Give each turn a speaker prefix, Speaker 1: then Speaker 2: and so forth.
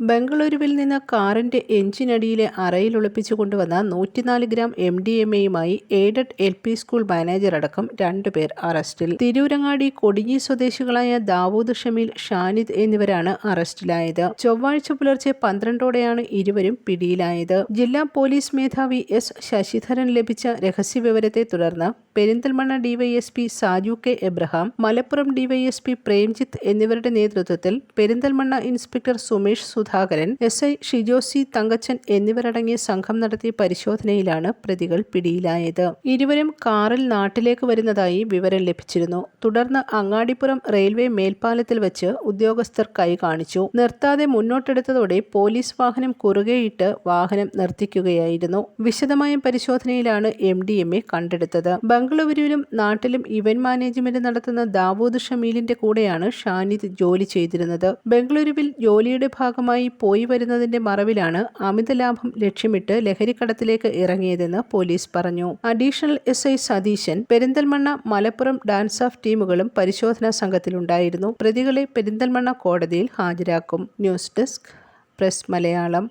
Speaker 1: ബംഗളൂരുവിൽ നിന്ന് കാറിന്റെ എഞ്ചിനടിയിലെ അറയിൽ ഒളിപ്പിച്ചു കൊണ്ടുവന്ന നൂറ്റിനാല് ഗ്രാം എം ഡി എം എയുമായി aided L P school manager അടക്കം രണ്ടുപേർ അറസ്റ്റിൽ. തിരൂരങ്ങാടി കൊടിഞ്ഞി സ്വദേശികളായ ദാവൂദ് ഷമീൽ ഷാനിദ് എന്നിവരാണ് അറസ്റ്റിലായത്. ചൊവ്വാഴ്ച പുലർച്ചെ പന്ത്രണ്ടോടെയാണ് ഇരുവരും പിടിയിലായത്. ജില്ലാ പോലീസ് മേധാവി എസ് ശശിധരൻ ലഭിച്ച രഹസ്യവിവരത്തെ തുടർന്ന് Perinthalmanna DYSP Saju K Abraham Malappuram DYSP Premjith എന്നിവരുടെ നേതൃത്വത്തിൽ Perinthalmanna inspector Sumesh Sudhakaran S I Shijo C Thankachan എന്നിവരടങ്ങിയ സംഘം നടത്തിയ പരിശോധനയിലാണ് പ്രതികൾ പിടിയിലായത്. ഇരുവരും കാറിൽ നാട്ടിലേക്ക് വരുന്നതായി വിവരം ലഭിച്ചിരുന്നു. തുടർന്ന് അങ്ങാടിപ്പുറം റെയിൽവേ മേൽപ്പാലത്തിൽ വെച്ച് ഉദ്യോഗസ്ഥർ കൈ കാണിച്ചു. നിർത്താതെ മുന്നോട്ടെടുത്തതോടെ പോലീസ് വാഹനം കുറുകെയിട്ട് വാഹനം നിർത്തിക്കുകയായിരുന്നു. വിശദമായ പരിശോധനയിലാണ് എം ഡി എം എ കണ്ടെടുത്തത്. ബംഗളൂരുവിലും നാട്ടിലും ഇവന്റ് മാനേജ്മെന്റ് നടത്തുന്ന ദാവൂദ് ഷമീലിന്റെ കൂടെയാണ് ഷാനിദ് ജോലി ചെയ്തിരുന്നത്. ബംഗളൂരുവിൽ ജോലിയുടെ ഭാഗമായി പോയി വരുന്നതിന്റെ മറവിലാണ് അമിത ലാഭം ലക്ഷ്യമിട്ട് ലഹരിക്കടത്തിലേക്ക് ഇറങ്ങിയതെന്ന് പോലീസ് പറഞ്ഞു. Additional S I Satheesan Perinthalmanna Malappuram DANSAF ടീമുകളും പരിശോധനാ സംഘത്തിലുണ്ടായിരുന്നു. പ്രതികളെ പെരിന്തൽമണ്ണ കോടതിയിൽ ഹാജരാക്കും. News desk press Malayalam.